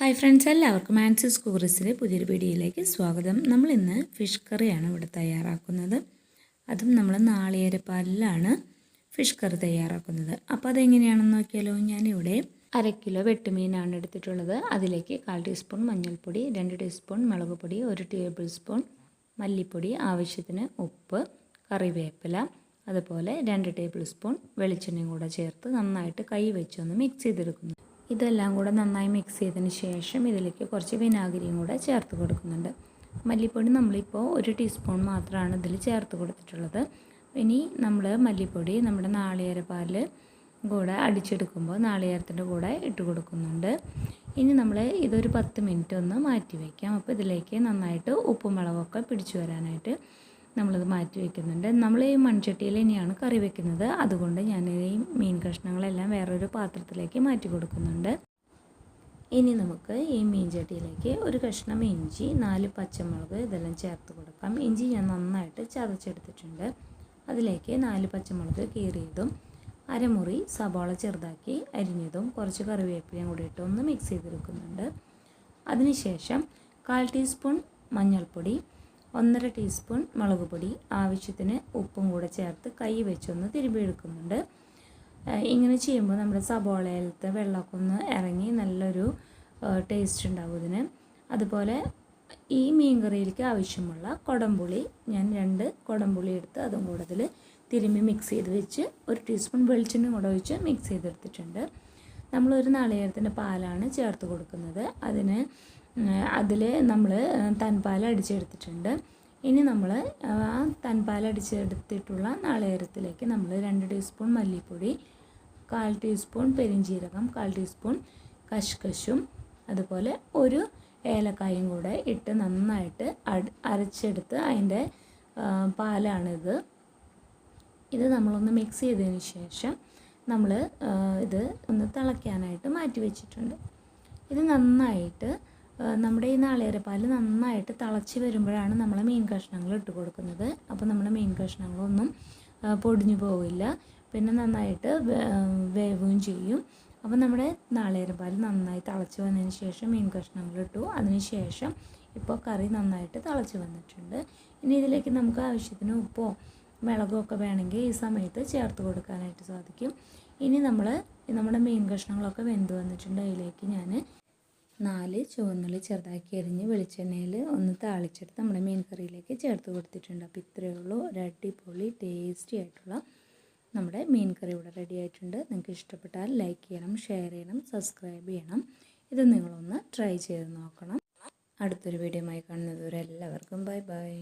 Hi friends എല്ലാവർക്കും ആൻസിസ് കുറിസിലെ പുതിയൊരു വീഡിയോയിലേക്ക് സ്വാഗതം. നമ്മൾ ഇന്ന് ഫിഷ് കറിയാണ് ഇവിടെ തയ്യാറാക്കുന്നത്. അതും നമ്മൾ നാളികേരപ്പാലിലാണ് ഫിഷ് കറി തയ്യാറാക്കുന്നത്. അപ്പോൾ അതെങ്ങനെയാണെന്ന് നോക്കിയാലോ? ഞാനിവിടെ അര കിലോ വെട്ടുമീനാണ് എടുത്തിട്ടുള്ളത്. അതിലേക്ക് കാൽ ടീസ്പൂൺ മഞ്ഞൾപ്പൊടി രണ്ട് ടീസ്പൂൺ മുളക് പൊടി ഒരു ടേബിൾ സ്പൂൺ മല്ലിപ്പൊടി ആവശ്യത്തിന് ഉപ്പ് കറിവേപ്പില അതുപോലെ രണ്ട് ടേബിൾ സ്പൂൺ വെളിച്ചെണ്ണയും കൂടെ ചേർത്ത് നന്നായിട്ട് കൈ വെച്ചൊന്ന് മിക്സ് ചെയ്തെടുക്കുന്നു. ഇതെല്ലാം കൂടെ നന്നായി മിക്സ് ചെയ്തതിന് ശേഷം ഇതിലേക്ക് കുറച്ച് വിനാഗിരിയും കൂടെ ചേർത്ത് കൊടുക്കുന്നുണ്ട്. മല്ലിപ്പൊടി നമ്മളിപ്പോൾ ഒരു ടീസ്പൂൺ മാത്രമാണ് ഇതിൽ ചേർത്ത് കൊടുത്തിട്ടുള്ളത്. ഇനി നമ്മൾ മല്ലിപ്പൊടി നമ്മുടെ നാളികേരപ്പാലിൽ കൂടെ അടിച്ചെടുക്കുമ്പോൾ നാളികേരത്തിന്റെ കൂടെ ഇട്ട് കൊടുക്കുന്നുണ്ട്. ഇനി നമ്മൾ ഇതൊരു പത്ത് മിനിറ്റ് ഒന്ന് മാറ്റി വയ്ക്കാം അപ്പോൾ ഇതിലേക്ക് നന്നായിട്ട് ഉപ്പും മുളകൊക്കെ പിടിച്ചു വരാനായിട്ട് നമ്മളിത് മാറ്റി വയ്ക്കുന്നുണ്ട് നമ്മൾ ഈ മൺചട്ടിയിൽ തന്നെയാണ് കറി വെക്കുന്നത്. അതുകൊണ്ട് ഞാൻ ഈ മീൻ കഷ്ണങ്ങളെല്ലാം വേറൊരു പാത്രത്തിലേക്ക് മാറ്റി കൊടുക്കുന്നുണ്ട്. ഇനി നമുക്ക് ഈ മീൻ ചട്ടിയിലേക്ക് ഒരു കഷ്ണം ഇഞ്ചി നാല് പച്ചമുളക് ഇതെല്ലാം ചേർത്ത് കൊടുക്കാം. ഇഞ്ചി ഞാൻ നന്നായിട്ട് ചതച്ചെടുത്തിട്ടുണ്ട്. അതിലേക്ക് നാല് പച്ചമുളക് കീറിയതും അരമുറി സവാള ചെറുതാക്കി അരിഞ്ഞതും കുറച്ച് കറിവേപ്പിലയും കൂടി ഇട്ട് ഒന്ന് മിക്സ് ചെയ്തെടുക്കുന്നുണ്ട്. അതിനുശേഷം കാൽ ടീസ്പൂൺ മഞ്ഞൾപ്പൊടി ഒന്നര ടീസ്പൂൺ മുളക് പൊടി. ആവശ്യത്തിന് ഉപ്പും കൂടെ ചേർത്ത് കൈ വെച്ചൊന്ന് തിരുമ്പിയെടുക്കുന്നുണ്ട് ഇങ്ങനെ ചെയ്യുമ്പോൾ നമ്മുടെ സബോളയിലത്തെ വെള്ളമൊക്കെ ഒന്ന് ഇറങ്ങി നല്ലൊരു ടേസ്റ്റ് ഉണ്ടാവും ഇതിന്. അതുപോലെ ഈ മീൻ കറിയിലേക്ക് ആവശ്യമുള്ള കുടംപുളി ഞാൻ രണ്ട് കുടംപുളി എടുത്ത് അതും കൂടെ അതിൽ തിരുമ്മി മിക്സ് ചെയ്ത് വെച്ച് ഒരു ടീസ്പൂൺ വെളിച്ചെണ്ണ കൂടെ ഒഴിച്ച് മിക്സ് ചെയ്തെടുത്തിട്ടുണ്ട്. നമ്മളൊരു നാളികേരത്തിന്റെ പാലാണ് ചേർത്ത് കൊടുക്കുന്നത്. അതിന് അതിൽ നമ്മൾ തൻപാൽ അടിച്ചെടുത്തിട്ടുണ്ട്. ഇനി നമ്മൾ ആ തൻപാൽ അടിച്ചെടുത്തിട്ടുള്ള നാളികേരത്തിലേക്ക് നമ്മൾ രണ്ട് ടീസ്പൂൺ മല്ലിപ്പൊടി കാൽ ടീസ്പൂൺ പെരിഞ്ചീരകം കാൽ ടീസ്പൂൺ കഷ്കശും അതുപോലെ ഒരു ഏലക്കായും കൂടെ ഇട്ട് നന്നായിട്ട് അരച്ചെടുത്ത് അതിന്റെ പാലാണിത്. ഇത് നമ്മളൊന്ന് മിക്സ് ചെയ്തതിന് ശേഷം നമ്മൾ ഇത് ഒന്ന് തിളയ്ക്കാനായിട്ട് മാറ്റി വെച്ചിട്ടുണ്ട്. ഇത് നന്നായിട്ട് നമ്മുടെ ഈ നാളികേരപ്പാൽ നന്നായിട്ട് തിളച്ച് വരുമ്പോഴാണ് നമ്മൾ മീൻ കഷ്ണങ്ങൾ ഇട്ട് കൊടുക്കുന്നത്. അപ്പോൾ നമ്മുടെ മീൻ കഷ്ണങ്ങളൊന്നും പൊടിഞ്ഞു പോവില്ല. പിന്നെ നന്നായിട്ട് വേവുകയും ചെയ്യും. അപ്പോൾ നമ്മുടെ നാളികേരപ്പാൽ നന്നായി തിളച്ച് വന്നതിന് ശേഷം മീൻ കഷ്ണങ്ങൾ ഇട്ടു. അതിന് ശേഷം ഇപ്പോൾ കറി നന്നായിട്ട് തിളച്ച് വന്നിട്ടുണ്ട്. ഇനി ഇതിലേക്ക് നമുക്ക് ആവശ്യത്തിന് ഉപ്പോ മുളകോ ഒക്കെ വേണമെങ്കിൽ ഈ സമയത്ത് ചേർത്ത് കൊടുക്കാനായിട്ട് സാധിക്കും. ഇനി നമ്മൾ നമ്മുടെ മീൻ കഷ്ണങ്ങളൊക്കെ വെന്ത് വന്നിട്ടുണ്ട്. അതിലേക്ക് ഞാൻ നാല് ചുവന്നുള്ളി ചെറുതാക്കി അരിഞ്ഞ് വെളിച്ചെണ്ണയിൽ ഒന്ന് താളിച്ചെടുത്ത് നമ്മുടെ മീൻ കറിയിലേക്ക് ചേർത്ത് കൊടുത്തിട്ടുണ്ട്. അപ്പോൾ ഇത്രയേ ഉള്ളൂ. ഒരു അടിപൊളി ടേസ്റ്റി ആയിട്ടുള്ള നമ്മുടെ മീൻ കറി ഇവിടെ റെഡി ആയിട്ടുണ്ട്. നിങ്ങൾക്ക് ഇഷ്ടപ്പെട്ടാൽ ലൈക്ക് ചെയ്യണം ഷെയർ ചെയ്യണം സബ്സ്ക്രൈബ് ചെയ്യണം. ഇത് നിങ്ങളൊന്ന് ട്രൈ ചെയ്ത് നോക്കണം. അടുത്തൊരു ആയി കാണുന്നത് എല്ലാവർക്കും ബൈ ബൈ